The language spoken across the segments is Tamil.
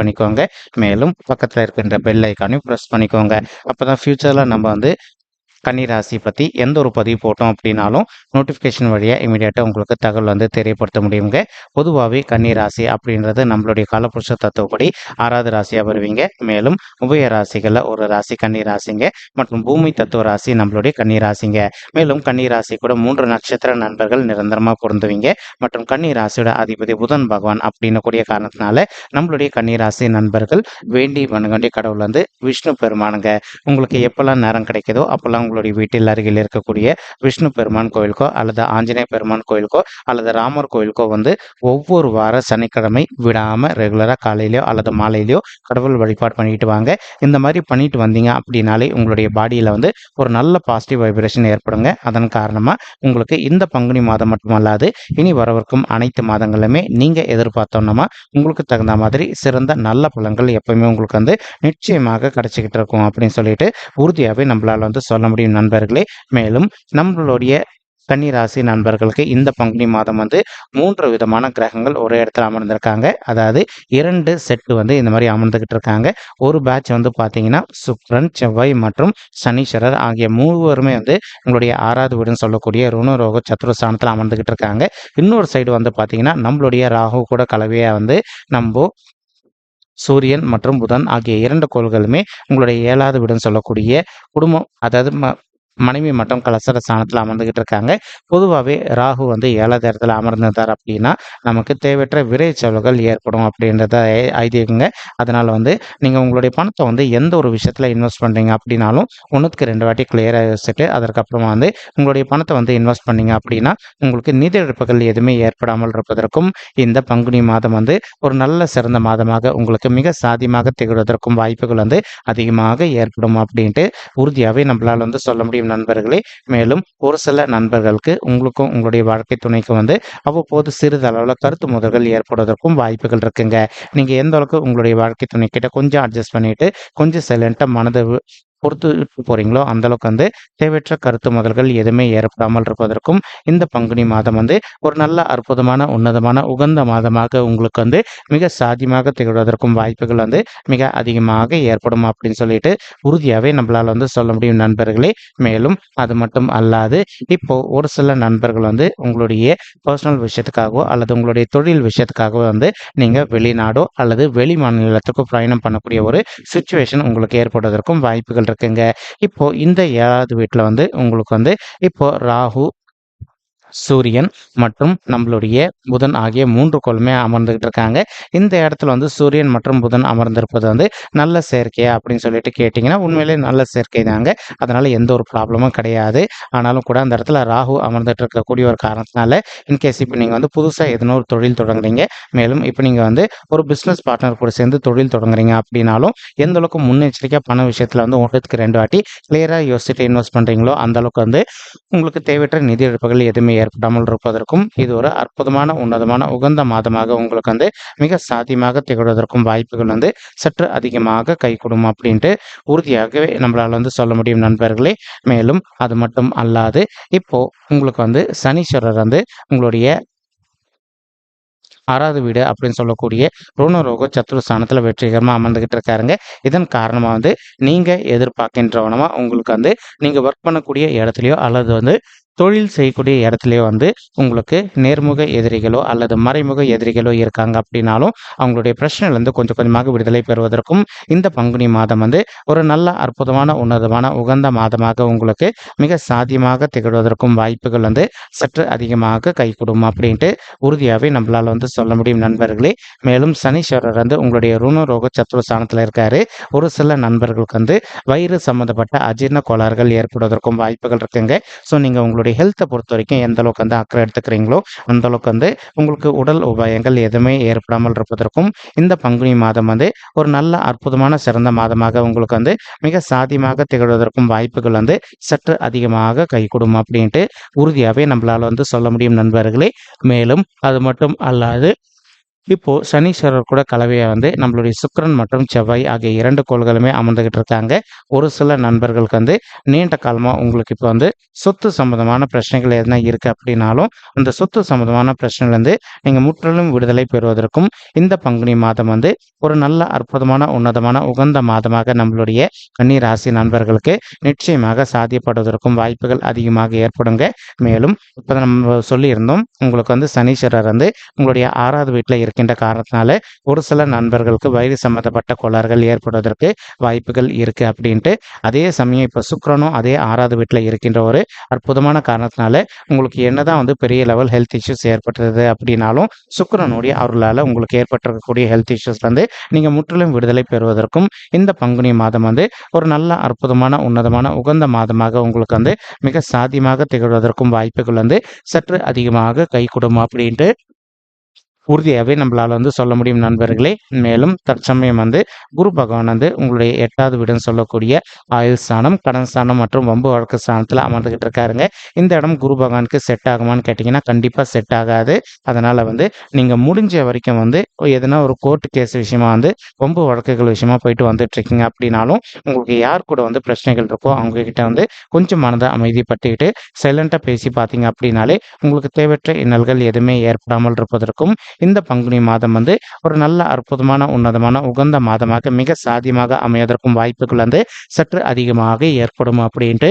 பண்ணிக்கோங்க. மேலும் பக்கத்தில் இருக்கின்ற பெல் ஐக்கானையும் ப்ரெஸ் பண்ணிக்கோங்க. அப்போ தான் ஃப்யூச்சரில் நம்ம வந்து கன்னிராசி பற்றி எந்த ஒரு பதிவு போட்டோம் அப்படின்னாலும் நோட்டிஃபிகேஷன் வழியாக இமீடியட்டாக உங்களுக்கு தகவல் வந்து தெரியப்படுத்த முடியுங்க. பொதுவாகவே கன்னிராசி அப்படின்றது நம்மளுடைய காலப்புருஷ தத்துவப்படி ஆறாவது ராசியாக வருவீங்க. மேலும் உபய ராசிகளில் ஒரு ராசி கன்னிராசிங்க மற்றும் பூமி தத்துவ ராசி நம்மளுடைய கன்னிராசிங்க. மேலும் கன்னிராசி கூட மூன்று நட்சத்திர நண்பர்கள் நிரந்தரமாக பொருந்துவீங்க. மற்றும் கன்னிராசியோட அதிபதி புதன் பகவான் அப்படின்னு கூடிய காரணத்தினால நம்மளுடைய கன்னிராசி நண்பர்கள் வேண்டி வணங்கண்டிய கடவுள் வந்து விஷ்ணு பெருமானுங்க. உங்களுக்கு எப்பெல்லாம் நேரம் கிடைக்குதோ அப்போல்லாம் உங்களுடைய வீட்டில் அருகில் இருக்கக்கூடிய விஷ்ணு பெருமான் கோயிலுக்கோ அல்லது ஆஞ்சநேய பெருமான் கோயிலுக்கோ அல்லது ராமர் கோயிலுக்கோ வந்து ஒவ்வொரு வார சனிக்கிழமை விடாமல் ரெகுலராக காலையிலையோ அல்லது மாலையிலையோ கடவுள் வழிபாடு பண்ணிட்டு வாங்க. இந்த மாதிரி பண்ணிட்டு வந்தீங்க அப்படின்னாலே உங்களுடைய பாடியில் வந்து ஒரு நல்ல பாசிட்டிவ் வைப்ரேஷன் ஏற்படுங்க. அதன் காரணமாக உங்களுக்கு இந்த பங்குனி மாதம் மட்டுமல்லாது இனி வரவிருக்கும் அனைத்து மாதங்களுமே நீங்கள் எதிர்பார்த்தோன்னா உங்களுக்கு தகுந்த மாதிரி சிறந்த நல்ல பலன்கள் எப்பவுமே உங்களுக்கு வந்து நிச்சயமாக கிடைச்சிக்கிட்டு இருக்கும் அப்படின்னு சொல்லிட்டு உறுதியாகவே நம்மளால் வந்து சொல்ல முடியும். நண்பர்களே மேலும் நம்மளுடைய கன்னிராசி நண்பர்களுக்கு இந்த பங்குனி மாதம் வந்து மூன்று விதமான கிரகங்கள் ஒரே இடத்துல அமர்ந்திருக்காங்க. அதாவது இரண்டு செட்டு வந்து இந்த மாதிரி அமர்ந்துக்கிட்டு இருக்காங்க. ஒரு பேட்ச் வந்து பார்த்தீங்கன்னா சுக்ரன் செவ்வாய் மற்றும் சனீஸ்வரர் ஆகிய மூவருமே வந்து உங்களுடைய ஆறாவது வீடுன்னு சொல்லக்கூடிய ருணரோக சத்ருஸ்தானத்தில் அமர்ந்துக்கிட்டு இருக்காங்க. இன்னொரு சைடு வந்து பார்த்தீங்கன்னா நம்மளுடைய ராகு கூட கலவையாக வந்து நம்ம சூரியன் மற்றும் புதன் ஆகிய இரண்டு கோள்களுமே உங்களுடைய ஏழாவது வீடுன்னு சொல்லக்கூடிய குடும்பம் அதாவது மனைவி மட்டும் கலசர ஸ்தானத்தில் அமர்ந்துகிட்டு இருக்காங்க. பொதுவாகவே ராகு வந்து ஏழாவது இடத்துல அமர்ந்திருந்தார் அப்படின்னா நமக்கு தேவையற்ற விரை செலவுகள் ஏற்படும் அப்படின்றத ஐதீகங்க. அதனால் வந்து நீங்கள் உங்களுடைய பணத்தை வந்து எந்த ஒரு விஷயத்தில் இன்வெஸ்ட் பண்ணுறீங்க அப்படின்னாலும் ஒன்றுக்கு ரெண்டு வாட்டி கிளியராக யோசிச்சுட்டு அதற்கப்புறமா வந்து உங்களுடைய பணத்தை வந்து இன்வெஸ்ட் பண்ணீங்க அப்படின்னா உங்களுக்கு நிதி இழப்புகள் எதுவுமே ஏற்படாமல் இருப்பதற்கும் இந்த பங்குனி மாதம் வந்து ஒரு நல்ல சிறந்த மாதமாக உங்களுக்கு மிக சாதியமாக திகழ்வதற்கும் வாய்ப்புகள் வந்து அதிகமாக ஏற்படும் அப்படின்ட்டு உறுதியாகவே நம்மளால் வந்து சொல்ல முடியும். நண்பர்களே. மேலும் ஒரு சில நண்பர்களுக்கு உங்களுக்கும் உங்களுடைய வாழ்க்கை துணைக்கும் வந்து அவ்வப்போது சிறிதளவில் கருத்து முதல்கள் ஏற்படுவதற்கும் வாய்ப்புகள் இருக்குங்க. நீங்கள் எந்த அளவுக்கு உங்களுடைய வாழ்க்கை துணை கிட்ட கொஞ்சம் அட்ஜஸ்ட் பண்ணிட்டு கொஞ்சம் சைலண்ட்டாக மனதை பொறுத்து போறீங்களோ அந்த அளவுக்கு வந்து தேவையற்ற கருத்து முதல்கள் எதுவுமே ஏற்படாமல் இருப்பதற்கும் இந்த பங்குனி மாதம் வந்து ஒரு நல்ல அற்புதமான உன்னதமான உகந்த மாதமாக உங்களுக்கு வந்து மிக சாத்தியமாக திகழ்வதற்கும் வாய்ப்புகள் வந்து மிக அதிகமாக ஏற்படும் அப்படின்னு சொல்லிட்டு உறுதியாகவே நம்மளால் வந்து சொல்ல முடியும் நண்பர்களே. மேலும் அது மட்டும் அல்லாது இப்போ ஒரு சில நண்பர்கள் வந்து உங்களுடைய பர்சனல் விஷயத்துக்காகவோ அல்லது உங்களுடைய தொழில் விஷயத்துக்காகவோ வந்து நீங்கள் வெளிநாடோ அல்லது வெளி மாநிலத்துக்கோ பிரயாணம் பண்ணக்கூடிய ஒரு சுச்சுவேஷன் உங்களுக்கு ஏற்படுவதற்கும் வாய்ப்புகள் இருக்குங்க இப்போ இந்த ஏழாவது வீட்டில் வந்து உங்களுக்கு வந்து இப்போ ராகு சூரியன் மற்றும் நம்மளுடைய புதன் ஆகிய மூன்று கோளுமே அமர்ந்துகிட்டு இருக்காங்க. இந்த இடத்துல வந்து சூரியன் மற்றும் புதன் அமர்ந்திருப்பது வந்து நல்ல சேர்க்கையா அப்படின்னு சொல்லிட்டு கேட்டிங்கன்னா உண்மையிலே நல்ல சேர்க்கை தாங்க. அதனால எந்த ஒரு ப்ராப்ளமும் கிடையாது. ஆனாலும் கூட அந்த இடத்துல ராகு அமர்ந்துட்டு இருக்கக்கூடிய ஒரு காரணத்தினால இன்கேஸ் இப்போ நீங்கள் வந்து புதுசாக எதனோ ஒரு தொழில் தொடங்குறீங்க மேலும் இப்போ நீங்கள் வந்து ஒரு பிஸ்னஸ் பார்ட்னர் கூட சேர்ந்து தொழில் தொடங்குறீங்க அப்படின்னாலும் எந்த அளவுக்கு முன்னெச்சரிக்கையாக பண விஷயத்தில் வந்து ஒன்றுக்கு ரெண்டு வாட்டி கிளியராக யோசிச்சுட்டு இன்வெஸ்ட் பண்ணுறீங்களோ அந்த அளவுக்கு வந்து உங்களுக்கு தேவையற்ற நிதி இழப்புகள் எதுவுமே ஏற்படாமல் இருப்பதற்கும் இது ஒரு அற்புதமான உன்னதமான உகந்த மாதமாக உங்களுக்கு வந்து மிக சாத்தியமாக திகழ்வதற்கும் வாய்ப்புகள் வந்து சற்று அதிகமாக கைகூடும் அப்படின்ட்டு உறுதியாகவே நம்மளால் வந்து சொல்ல முடியும் நண்பர்களே. மேலும் அது மட்டும் அல்லாது இப்போ உங்களுக்கு வந்து சனீஸ்வரர் வந்து உங்களுடைய ஆறாவது வீடு அப்படின்னு சொல்லக்கூடிய ரோணரோக சத்துருஸ்தானத்தில் வெற்றிகரமாக அமர்ந்துகிட்டு இருக்காருங்க. இதன் காரணமாக வந்து நீங்கள் எதிர்பார்க்கின்றவனமா உங்களுக்கு வந்து நீங்கள் ஒர்க் பண்ணக்கூடிய இடத்துலையோ அல்லது வந்து தொழில் செய்யக்கூடிய இடத்துலையே வந்து உங்களுக்கு நேர்முக எதிரிகளோ அல்லது மறைமுக எதிரிகளோ இருக்காங்க அப்படின்னாலும் அவங்களுடைய பிரச்சனையிலேருந்து கொஞ்சம் கொஞ்சமாக விடுதலை பெறுவதற்கும் இந்த பங்குனி மாதம் வந்து ஒரு நல்ல அற்புதமான உன்னதமான உகந்த மாதமாக உங்களுக்கு மிக சாத்தியமாக திகழ்வதற்கும் வாய்ப்புகள் வந்து சற்று அதிகமாக கைகூடும் அப்படின்ட்டு உறுதியாகவே நம்மளால் வந்து சொல்ல முடியும் நண்பர்களே. மேலும் சனீஸ்வரர் வந்து உங்களுடைய ருணரோக சத்துவஸ்தானத்தில் இருக்காரு. ஒரு சில நண்பர்களுக்கு வந்து வயிறு சம்மந்தப்பட்ட அஜீரண கோளாறுகள் ஏற்படுவதற்கும் வாய்ப்புகள் இருக்குங்க. ஸோ நீங்கள் உங்களுடைய உங்களுடைய ஹெல்த்தை பொறுத்த வரைக்கும் எந்த அளவுக்கு வந்து அக்கறை எடுத்துக்கிறீங்களோ அந்த அளவுக்கு வந்து உங்களுக்கு உடல் உபாயங்கள் எதுவுமே ஏற்படாமல் இருப்பதற்கும் இந்த பங்குனி மாதம் வந்து ஒரு நல்ல அற்புதமான சிறந்த மாதமாக உங்களுக்கு வந்து மிக சாதியமாக திகழ்வதற்கும் வாய்ப்புகள் வந்து சற்று அதிகமாக கைகூடும் அப்படின்ட்டு உறுதியாகவே நம்மளால் வந்து சொல்ல முடியும் நண்பர்களே. மேலும் அது மட்டும் அல்லாது இப்போ சனீஸ்வரர் கூட கலவையை வந்து நம்மளுடைய சுக்கிரன் மற்றும் செவ்வாய் ஆகிய இரண்டு கோள்களுமே அமர்ந்துகிட்டு இருக்காங்க. ஒரு சில நண்பர்களுக்கு வந்து நீண்ட காலமாக உங்களுக்கு இப்போ வந்து சொத்து சம்மந்தமான பிரச்சனைகள் எதனா இருக்குது அப்படின்னாலும் அந்த சொத்து சம்மந்தமான பிரச்சனைலேருந்து நீங்கள் முற்றிலும் விடுதலை பெறுவதற்கும் இந்த பங்குனி மாதம் வந்து ஒரு நல்ல அற்புதமான உன்னதமான உகந்த மாதமாக நம்மளுடைய கன்னி ராசி நண்பர்களுக்கு நிச்சயமாக சாத்தியப்படுவதற்கும் வாய்ப்புகள் அதிகமாக ஏற்படுங்க. மேலும் இப்போ நம்ம சொல்லியிருந்தோம் உங்களுக்கு வந்து சனீஸ்வரர் வந்து உங்களுடைய ஆறாவது வீட்டில் இருக்கின்ற காரணத்தினால ஒரு சில நண்பர்களுக்கு வயிறு சம்மந்தப்பட்ட கோளாறுகள் ஏற்படுவதற்கு வாய்ப்புகள் இருக்குது அப்படின்ட்டு. அதே சமயம் இப்போ சுக்கரனும் அதே ஆறாவது வீட்டில் இருக்கின்ற ஒரு அற்புதமான காரணத்தினால உங்களுக்கு என்னதான் வந்து பெரிய லெவல் ஹெல்த் இஷ்யூஸ் ஏற்பட்டது அப்படின்னாலும் சுக்கரனுடைய அருளால் உங்களுக்கு ஏற்பட்டிருக்கக்கூடிய ஹெல்த் இஷ்யூஸ்லேருந்து நீங்கள் முற்றிலும் விடுதலை பெறுவதற்கும் இந்த பங்குனி மாதம் வந்து ஒரு நல்ல அற்புதமான உன்னதமான உகந்த மாதமாக உங்களுக்கு வந்து மிக சாத்தியமாக திகழ்வதற்கும் வாய்ப்புகள் வந்து சற்று அதிகமாக கை கொடுமா அப்படின்ட்டு உறுதியாகவே நம்மளால் வந்து சொல்ல முடியும் நண்பர்களே. மேலும் தற்சமயம் வந்து குரு பகவான் வந்து உங்களுடைய எட்டாவது வீடுன்னு சொல்லக்கூடிய ஆயுள் ஸ்தானம் கடன் ஸ்தானம் மற்றும் வம்பு வழக்கு ஸ்தானத்தில் அமர்ந்துகிட்டு இருக்காருங்க. இந்த இடம் குரு பகவானுக்கு செட் ஆகுமான்னு கேட்டிங்கன்னா கண்டிப்பாக செட் ஆகாது. அதனால் வந்து நீங்கள் முடிஞ்ச வரைக்கும் வந்து எதனா ஒரு கோர்ட்டு கேஸ் விஷயமா வந்து வம்பு வழக்குகள் விஷயமா போயிட்டு வந்துட்டு இருக்கீங்க அப்படின்னாலும் உங்களுக்கு யார் கூட வந்து பிரச்சனைகள் இருக்கோ அவங்க கிட்ட வந்து கொஞ்சம் மனதை அமைதிப்பட்டுக்கிட்டு சைலண்டாக பேசி பார்த்தீங்க அப்படின்னாலே உங்களுக்கு தேவையற்ற இன்னல்கள் எதுவுமே ஏற்படாமல் இருப்பதற்கும் இந்த பங்குனி மாதம் வந்து ஒரு நல்ல அற்புதமான உன்னதமான உகந்த மாதமாக மிக சாதியமாக அமையதற்கும் வாய்ப்புகள் வந்து சற்று அதிகமாக ஏற்படும் அப்படின்ட்டு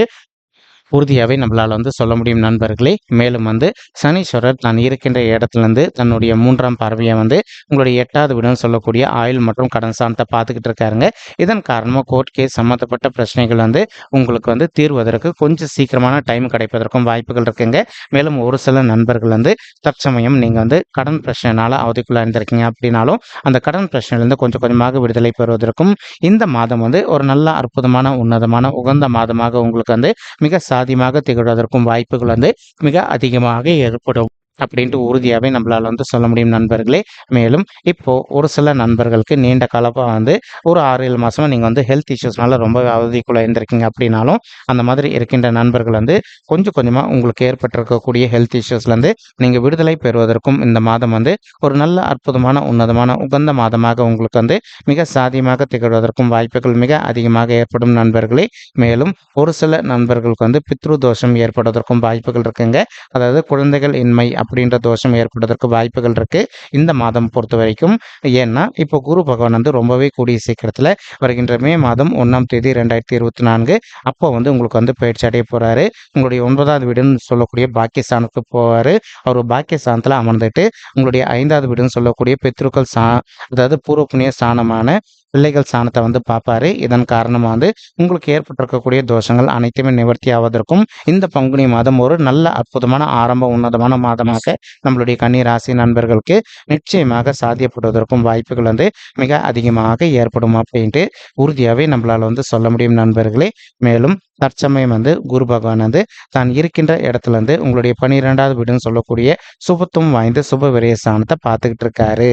உறுதியாகவே நம்மளால் வந்து சொல்ல முடியும் நண்பர்களே. மேலும் வந்து சனீஸ்வரர் தான் இருக்கின்ற இடத்துலேருந்து தன்னுடைய மூன்றாம் பார்வையை வந்து உங்களுடைய எட்டாவது வீடுன்னு சொல்லக்கூடிய ஆயுள் மற்றும் கடன் சாணத்தை பார்த்துக்கிட்டு இருக்காருங்க. இதன் காரணமாக கோர்ட் கேஸ் சம்மந்தப்பட்ட பிரச்சனைகள் வந்து உங்களுக்கு வந்து தீர்வதற்கு கொஞ்சம் சீக்கிரமான டைம் கிடைப்பதற்கும் வாய்ப்புகள் இருக்குங்க. மேலும் ஒரு சில நண்பர்கள் வந்து தற்சமயம் நீங்கள் வந்து கடன் பிரச்சனைனால அவதிக்குள்ளே இருந்திருக்கீங்க அப்படின்னாலும் அந்த கடன் பிரச்சனையிலேருந்து கொஞ்சம் கொஞ்சமாக விடுதலை பெறுவதற்கும் இந்த மாதம் வந்து ஒரு நல்ல அற்புதமான உன்னதமான உகந்த மாதமாக உங்களுக்கு வந்து மிக சாதியமாக திகழ்வதற்கும் வாய்ப்புகள் வந்து மிக அதிகமாக ஏற்படும். அப்படின்ட்டு உறுதியாகவே நம்மளால் வந்து சொல்ல முடியும் நண்பர்களே. மேலும் இப்போது ஒரு சில நண்பர்களுக்கு நீண்ட காலமாக வந்து ஒரு ஆறு ஏழு மாதமாக நீங்கள் வந்து ஹெல்த் இஷ்யூஸ்னால ரொம்ப அவதிக்குள்ளே இருந்திருக்கீங்க அப்படின்னாலும் அந்த மாதிரி இருக்கின்ற நண்பர்கள் வந்து கொஞ்சம் கொஞ்சமாக உங்களுக்கு ஏற்பட்டிருக்கக்கூடிய ஹெல்த் இஷ்யூஸ்லேருந்து நீங்கள் விடுதலை பெறுவதற்கும் இந்த மாதம் வந்து ஒரு நல்ல அற்புதமான உன்னதமான உகந்த மாதமாக உங்களுக்கு வந்து மிக சாதியமாக திகழ்வதற்கும் வாய்ப்புகள் மிக அதிகமாக ஏற்படும் நண்பர்களே. மேலும் ஒரு சில நண்பர்களுக்கு வந்து பித்ரு தோஷம் ஏற்படுவதற்கும் வாய்ப்புகள் இருக்குங்க. அதாவது குழந்தைகள் இன்மை அப்படின்ற தோஷம் ஏற்படுவதற்கு வாய்ப்புகள் இருக்கு. இந்த மாதம் பொறுத்த வரைக்கும் ஏன்னா இப்போ குரு பகவான் வந்து ரொம்பவே கூடிய சீக்கிரத்தில் வருகின்ற மே மாதம் ஒன்றாம் தேதி ரெண்டாயிரத்தி இருபத்தி நான்கு. அப்போ வந்து உங்களுக்கு வந்து பயிற்சி அடைய போறாரு. உங்களுடைய ஒன்பதாவது வீடுன்னு சொல்லக்கூடிய பாக்கியஸ்தானுக்கு போவார். அவர் பாக்கியஸ்தானத்தில் அமர்ந்துட்டு உங்களுடைய ஐந்தாவது வீடுன்னு சொல்லக்கூடிய பித்ருக்கள் சா அதாவது பூர்வ புண்ணிய ஸ்தானமான பிள்ளைகள் ஸ்தானத்தை வந்து பார்ப்பாரு. இதன் காரணமாக வந்து உங்களுக்கு ஏற்பட்டிருக்கக்கூடிய தோஷங்கள் அனைத்துமே நிவர்த்தி ஆவதற்கும் இந்த பங்குனி மாதம் ஒரு நல்ல அற்புதமான ஆரம்ப உன்னதமான மாதமாக நம்மளுடைய கன்னி ராசி நண்பர்களுக்கு நிச்சயமாக சாத்தியப்படுவதற்கும் வாய்ப்புகள் வந்து மிக அதிகமாக ஏற்படும் அப்படின்ட்டு உறுதியாகவே நம்மளால் வந்து சொல்ல முடியும் நண்பர்களே. மேலும் தற்சமயம் வந்து குரு பகவான் வந்து தான் இருக்கின்ற இடத்துல இருந்து உங்களுடைய பன்னிரெண்டாவது வீடுன்னு சொல்லக்கூடிய சுபத்துவம் வாய்ந்த சுப விரய ஸ்தானத்தை பார்த்துக்கிட்டு இருக்காரு.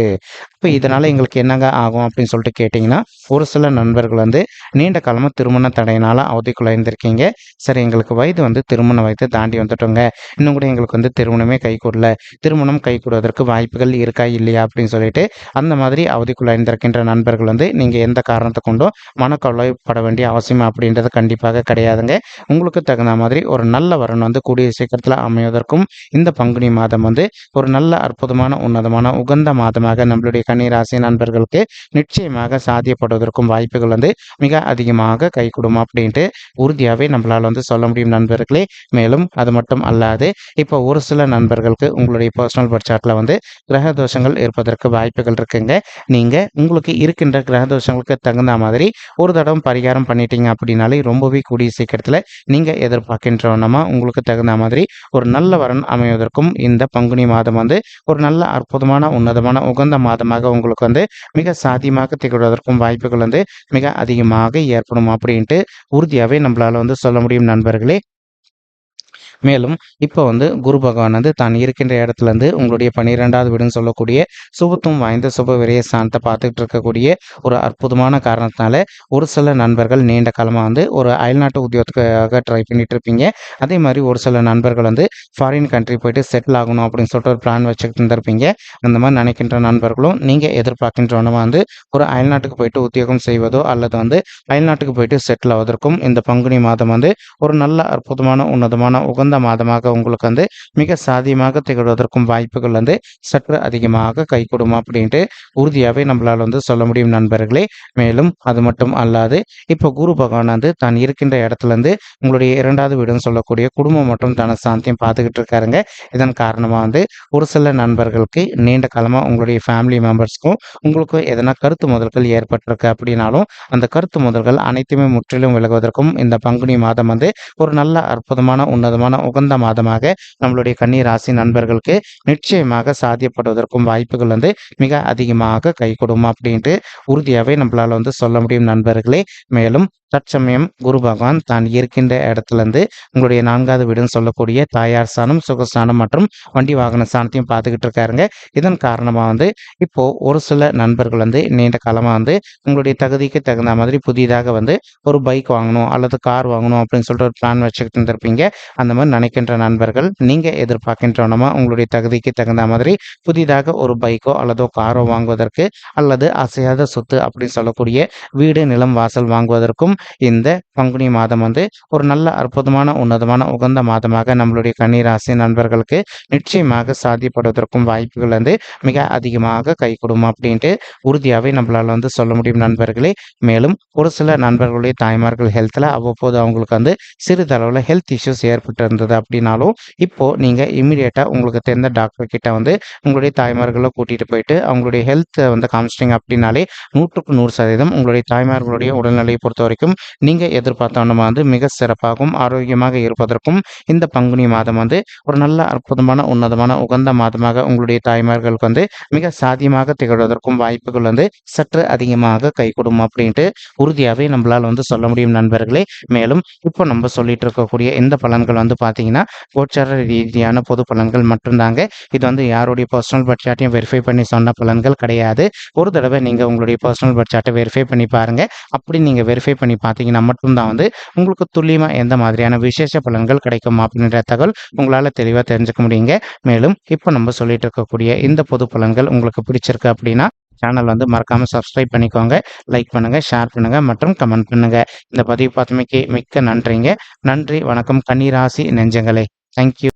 இப்போ இதனால எங்களுக்கு என்னங்க ஆகும் அப்படின்னு சொல்லிட்டு கேட்டிங்கன்னா ஒரு சில நண்பர்கள் வந்து நீண்ட காலமாக திருமண தடையினால அவதிக்குள்ள இருந்திருக்கீங்க சரி எங்களுக்கு வயது வந்து திருமண வயது தாண்டி வந்துட்டோங்க. இன்னும் கூட எங்களுக்கு வந்து திருமணமே கைகூடல திருமணம் கைகூடுவதற்கு வாய்ப்புகள் இருக்கா இல்லையா அப்படின்னு சொல்லிட்டு அந்த மாதிரி அவதிக்குள்ள இருந்திருக்கின்ற நண்பர்கள் வந்து நீங்கள் எந்த காரணத்தை கொண்டும் மனக்கவலைப்பட வேண்டிய அவசியம் அப்படின்றது கண்டிப்பாக முடியாதுங்க. உங்களுக்கு தகுந்த மாதிரி ஒரு நல்ல வரன் வந்து கூடிய சீக்கிரத்தில் அமைவதற்கும் இந்த பங்குனி மாதம் வந்து ஒரு நல்ல அற்புதமான உன்னதமான உகந்த மாதமாக நம்மளுடைய கன்னிராசி நண்பர்களுக்கு நிச்சயமாக சாத்தியப்படுவதற்கும் வாய்ப்புகள் வந்து மிக அதிகமாக கைகூடும் அப்படின்ட்டு உறுதியாகவே நம்மளால் வந்து சொல்ல முடியும் நண்பர்களே. மேலும் அது மட்டும் அல்லாது இப்போ ஒரு சில நண்பர்களுக்கு உங்களுடைய பர்சனல் பட்சாட்டில் வந்து கிரக தோஷங்கள் இருப்பதற்கு வாய்ப்புகள் இருக்குங்க. நீங்கள் உங்களுக்கு இருக்கின்ற கிரக தோஷங்களுக்கு தகுந்த மாதிரி ஒரு தடவை பரிகாரம் பண்ணிட்டீங்க அப்படின்னாலே ரொம்பவே கூடிய சீக்கிரத்தில் நீங்கள் எதிர்பார்க்கின்றவனமா உங்களுக்கு தகுந்த மாதிரி ஒரு நல்ல வரன் அமைவதற்கும் இந்த பங்குனி மாதம் வந்து ஒரு நல்ல அற்புதமான உன்னதமான உகந்த மாதமாக உங்களுக்கு வந்து மிக சாத்தியமாக திகழ்வதற்கும் வாய்ப்புகள் வந்து மிக அதிகமாக ஏற்படும் அப்படின்ட்டு உறுதியாகவே நம்மளால் வந்து சொல்ல முடியும் நண்பர்களே. மேலும் இப்போ வந்து குரு பகவான் வந்து தான் இருக்கின்ற இடத்துலேருந்து உங்களுடைய பன்னிரெண்டாவது வீடுன்னு சொல்லக்கூடிய சுபத்துவம் வாய்ந்த சுப விரைய ஸ்தானத்தை பார்த்துக்கிட்டு இருக்கக்கூடிய ஒரு அற்புதமான காரணத்தினால ஒரு சில நண்பர்கள் நீண்ட காலமாக வந்து ஒரு அயல்நாட்டு உத்தியோகத்துக்காக ட்ரை பண்ணிட்டு இருப்பீங்க அதே மாதிரி ஒரு சில நண்பர்கள் வந்து ஃபாரின் கண்ட்ரி போயிட்டு செட்டில் ஆகணும் அப்படின்னு சொல்லிட்டு ஒரு பிளான் வச்சுக்கிட்டு இருந்திருப்பீங்க. அந்த மாதிரி நினைக்கின்ற நண்பர்களும் நீங்கள் எதிர்பார்க்கின்றவனமா வந்து ஒரு அயல்நாட்டுக்கு போயிட்டு உத்தியோகம் செய்வதோ அல்லது வந்து அயல்நாட்டுக்கு போயிட்டு செட்டில் ஆவதற்கும் இந்த பங்குனி மாதம் வந்து ஒரு நல்ல அற்புதமான உன்னதமான உகந்த மாதமாக உங்களுக்கு வந்து மிக சாதியமாக திகழ்வதற்கும் வாய்ப்புகள் வந்து சற்று அதிகமாக கைகூடும் அப்படின்ட்டு உறுதியாகவே நம்மளால் வந்து சொல்ல முடியும் நண்பர்களே. மேலும் அது மட்டும் அல்லாது இப்போ குரு பகவான் வந்து தான் இருக்கின்ற இடத்துல இருந்து உங்களுடைய இரண்டாவது வீடுன்னு சொல்லக்கூடிய குடும்பம் மற்றும் தன சாந்தியம் பார்த்துக்கிட்டு இருக்காருங்க. இதன் காரணமாக வந்து ஒரு சில நண்பர்களுக்கு நீண்ட காலமாக உங்களுடைய ஃபேமிலி மெம்பர்ஸ்க்கும் உங்களுக்கும் எதனா கருத்து முதல்கள் ஏற்பட்டிருக்கு அப்படின்னாலும் அந்த கருத்து முதல்கள் அனைத்துமே முற்றிலும் விலகுவதற்கும் இந்த பங்குனி மாதம் வந்து ஒரு நல்ல அற்புதமான உன்னதமான உகந்த மாதமாக நம்மளுடைய கன்னி ராசி நண்பர்களுக்கு நிச்சயமாக சாத்தியப்படுவதற்கும் வாய்ப்புகள் வந்து மிக அதிகமாக கை கொடுக்கும் அப்படின்ட்டு உறுதியாகவே நம்மளால் வந்து சொல்ல முடியும் நண்பர்களே. மேலும் தற்சமயம் குரு பகவான் தான் இருக்கின்ற இடத்துலேருந்து உங்களுடைய நான்காவது வீடுன்னு சொல்லக்கூடிய தாயார் ஸ்தானம் சுகஸ்தானம் மற்றும் வண்டி வாகன ஸ்தானத்தையும் பார்த்துக்கிட்டு இருக்காருங்க. இதன் காரணமாக வந்து இப்போது ஒரு சில நண்பர்கள் வந்து நீண்ட காலமாக வந்து உங்களுடைய தகுதிக்கு தகுந்த மாதிரி புதிதாக வந்து ஒரு பைக் வாங்கணும் அல்லது கார் வாங்கணும் அப்படின்னு சொல்லிட்டு ஒரு பிளான் வச்சுக்கிட்டு இருந்திருப்பீங்க. அந்த மாதிரி நினைக்கின்ற நண்பர்கள் நீங்கள் எதிர்பார்க்கின்றவனமா உங்களுடைய தகுதிக்கு தகுந்த மாதிரி புதிதாக ஒரு பைக்கோ அல்லதோ காரோ வாங்குவதற்கு அல்லது அசையாத சொத்து அப்படின்னு சொல்லக்கூடிய வீடு நிலம் வாசல் வாங்குவதற்கும் இந்த பங்குனி மாதம் வந்து ஒரு நல்ல அற்புதமான உன்னதமான உகந்த மாதமாக நம்மளுடைய கன்னிராசி நண்பர்களுக்கு நிச்சயமாக சாத்தியப்படுவதற்கும் வாய்ப்புகள் வந்து மிக அதிகமாக கை கொடுக்கும் அப்படின்ட்டு உறுதியாகவே நம்மளால் வந்து சொல்ல முடியும் நண்பர்களே. மேலும் ஒரு சில நண்பர்களுடைய தாய்மார்கள் ஹெல்த்தில் அவ்வப்போது அவங்களுக்கு வந்து சிறிதளவில் ஹெல்த் இஷ்யூஸ் ஏற்பட்டு இருந்தது அப்படின்னாலும் இப்போது நீங்கள் இமீடியட்டாக உங்களுக்கு தெரிந்த டாக்டர் கிட்ட வந்து உங்களுடைய தாய்மார்களை கூட்டிகிட்டு போயிட்டு அவங்களுடைய ஹெல்த்தை வந்து காமிச்சிட்டிங்க அப்படின்னாலே நூற்றுக்கு நூறு சதவீதம் உங்களுடைய தாய்மார்களுடைய உடல்நிலையை பொறுத்த வரைக்கும் நீங்கள் எதிர்பார்த்தவனமாக வந்து மிக சிறப்பாகவும் ஆரோக்கியமாக இருப்பதற்கும் இந்த பங்குனி மாதம் வந்து ஒரு நல்ல அற்புதமான உன்னதமான உகந்த மாதமாக உங்களுடைய தாய்மார்களுக்கு வந்து மிக சாத்தியமாக திகழ்வதற்கும் வாய்ப்புகள் வந்து சற்று அதிகமாக கை அப்படின்ட்டு உறுதியாகவே நம்மளால் வந்து சொல்ல முடியும் நண்பர்களே. மேலும் இப்போ நம்ம சொல்லிட்டு இருக்கக்கூடிய இந்த பலன்கள் வந்து பார்த்தீங்கன்னா கோச்சார ரீதியான பொது பலன்கள் மட்டும்தாங்க. இது வந்து யாருடைய பர்சனல் பட்ஜெட்டையும் வெரிஃபை பண்ணி சொன்ன பலன்கள் கிடையாது. ஒரு தடவை நீங்கள் உங்களுடைய பர்சனல் பட்ஜெட்டை வெரிஃபை பண்ணி பாருங்கள் அப்படி நீங்கள் வெரிஃபை பண்ணி பார்த்தீங்கன்னா மட்டும்தான் வந்து உங்களுக்கு துல்லியமாக எந்த மாதிரியான விசேஷ பலன்கள் கிடைக்கும் அப்படின்ற தகவல் உங்களால் தெளிவாக தெரிஞ்சுக்க முடியுங்க. மேலும் இப்போ நம்ம சொல்லிட்டு இருக்கக்கூடிய இந்த பொது பலன்கள் உங்களுக்கு பிடிச்சிருக்கு அப்படின்னா சேனல் வந்து மறக்காமல் சப்ஸ்கிரைப் பண்ணிக்கோங்க. லைக் பண்ணுங்கள் ஷேர் பண்ணுங்கள் மற்றும் கமெண்ட் பண்ணுங்கள் இந்த பதிவு பார்த்தமைக்கு மிக்க நன்றிங்க. நன்றி வணக்கம். கன்னிராசி நெஞ்சங்களே. தேங்க்யூ